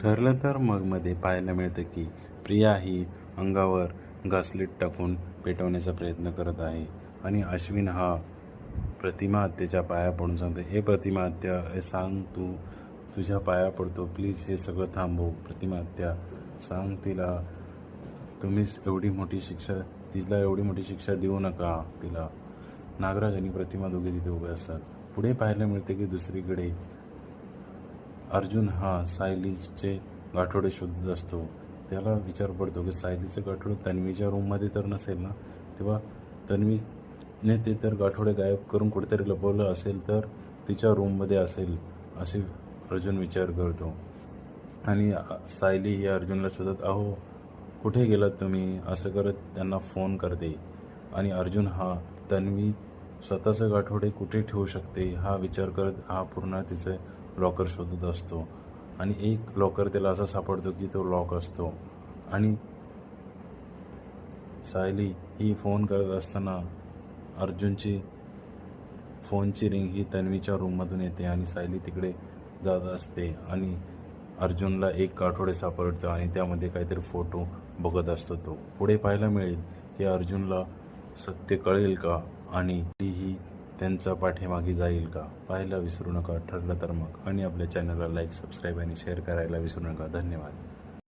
ठरलं तर मग मध्ये पाहायला मिळतं की प्रिया ही अंगावर घासलेट टाकून पेटवण्याचा प्रयत्न करत आहे. आणि अश्विन हा प्रतिमा हत्येच्या पाया पडून सांगतो हे प्रतिमा हत्या सांग तू तुझ्या पाया पडतो. प्लीज हे सगळं थांबव. प्रतिमा हत्या सांग तिला तुम्हीच एवढी मोठी शिक्षा तिला एवढी मोठी शिक्षा देऊ नका तिला. नागराज आणि प्रतिमा दोघे तिथे उभे असतात. पुढे पाहायला मिळते की दुसरीकडे अर्जुन हा सायलीचे गाठोडे शोधत असतो. त्याला विचार पडतो की सायलीचं गाठोडे तन्वीच्या रूममध्ये तर नसेल ना? तेव्हा तन्वीने ते तर गाठोडे गायब करून कुठेतरी लपवलं असेल तर तिच्या रूममध्ये असेल असे अर्जुन विचार करतो. आणि सायली ही अर्जुनला शोधत अहो कुठे गेलात तुम्ही? असं करत त्यांना फोन करते. आणि अर्जुन हा तन्वी स्वतःचं गाठोडे कुठे ठेवू शकते हा विचार करत हा पूर्ण तिचे लॉकर शोधत असतो. आणि एक लॉकर त्याला असा सापडतो की तो लॉक असतो. आणि सायली ही फोन करत असताना अर्जुनची फोनची रिंग ही तन्वीच्या रूममधून येते आणि सायली तिकडे जात असते आणि अर्जुनला एक आठवडे सापडतं आणि त्यामध्ये काहीतरी फोटो बघत असतो तो. पुढे पाहायला मिळेल की अर्जुनला सत्य कळेल का? आणि तीही त्यांच्या पाठीमागे जाईल का? पाहायला विसरू नका ठरलं तर मग. आणि आपल्या चॅनलला लाईक सबस्क्राईब आणि शेअर करायला विसरू नका. धन्यवाद.